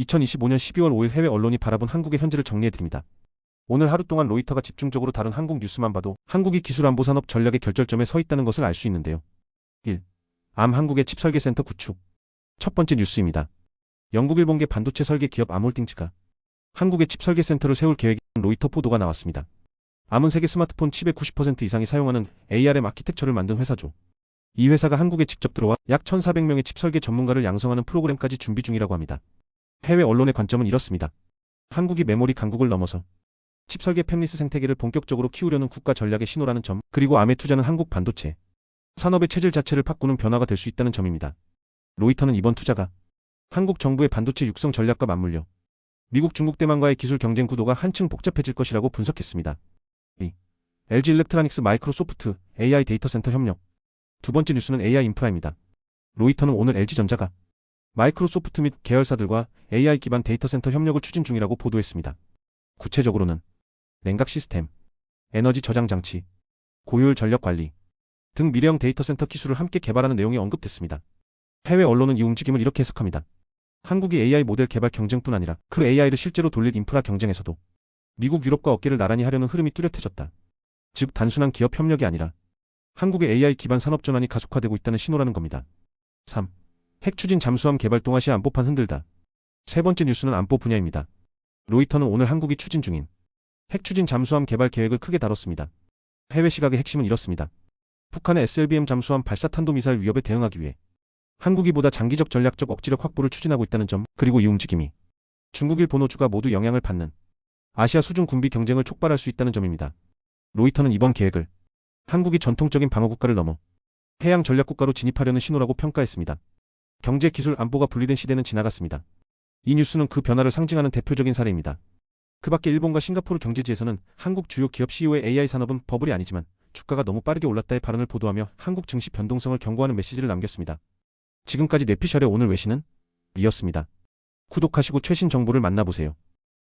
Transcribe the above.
2025년 12월 5일 해외 언론이 바라본 한국의 현재를 정리해드립니다. 오늘 하루 동안 로이터가 집중적으로 다룬 한국 뉴스만 봐도 한국이 기술 안보 산업 전략의 결절점에 서 있다는 것을 알 수 있는데요. 1. 암 한국의 칩 설계 센터 구축. 첫 번째 뉴스입니다. 영국 일본계 반도체 설계 기업 암홀딩츠가 한국의 칩 설계 센터를 세울 계획이라는 로이터 보도가 나왔습니다. 암은 세계 스마트폰 칩의 90% 이상이 사용하는 ARM 아키텍처를 만든 회사죠. 이 회사가 한국에 직접 들어와 약 1,400명의 칩 설계 전문가를 양성하는 프로그램까지 준비 중이라고 합니다. 해외 언론의 관점은 이렇습니다. 한국이 메모리 강국을 넘어서 칩 설계 팹리스 생태계를 본격적으로 키우려는 국가 전략의 신호라는 점, 그리고 암에 투자는 한국 반도체 산업의 체질 자체를 바꾸는 변화가 될 수 있다는 점입니다. 로이터는 이번 투자가 한국 정부의 반도체 육성 전략과 맞물려 미국 중국 대만과의 기술 경쟁 구도가 한층 복잡해질 것이라고 분석했습니다. 2. LG 일렉트로닉스 마이크로소프트 AI 데이터 센터 협력 두 번째 뉴스는 AI 인프라입니다. 로이터는 오늘 LG전자가 마이크로소프트 및 계열사들과 AI 기반 데이터 센터 협력을 추진 중이라고 보도했습니다. 구체적으로는 냉각 시스템, 에너지 저장 장치, 고효율 전력 관리 등 미래형 데이터 센터 기술을 함께 개발하는 내용이 언급됐습니다. 해외 언론은 이 움직임을 이렇게 해석합니다. 한국이 AI 모델 개발 경쟁뿐 아니라 그 AI를 실제로 돌릴 인프라 경쟁에서도 미국, 유럽과 어깨를 나란히 하려는 흐름이 뚜렷해졌다. 즉 단순한 기업 협력이 아니라 한국의 AI 기반 산업 전환이 가속화되고 있다는 신호라는 겁니다. 3. 핵 추진 잠수함 개발 동아시아 안보판 흔들다. 세 번째 뉴스는 안보 분야입니다. 로이터는 오늘 한국이 추진 중인 핵 추진 잠수함 개발 계획을 크게 다뤘습니다. 해외 시각의 핵심은 이렇습니다. 북한의 SLBM 잠수함 발사 탄도미사일 위협에 대응하기 위해 한국이 보다 장기적 전략적 억지력 확보를 추진하고 있다는 점, 그리고 이 움직임이 중국일 본호주가 모두 영향을 받는 아시아 수중 군비 경쟁을 촉발할 수 있다는 점입니다. 로이터는 이번 계획을 한국이 전통적인 방어 국가를 넘어 해양 전략 국가로 진입하려는 신호라고 평가했습니다. 경제 기술 안보가 분리된 시대는 지나갔습니다. 이 뉴스는 그 변화를 상징하는 대표적인 사례입니다. 그 밖에 일본과 싱가포르 경제지에서는 한국 주요 기업 CEO의 AI 산업은 버블이 아니지만 주가가 너무 빠르게 올랐다의 발언을 보도하며 한국 증시 변동성을 경고하는 메시지를 남겼습니다. 지금까지 내피셜의 오늘 외신은 이었습니다. 구독하시고 최신 정보를 만나보세요.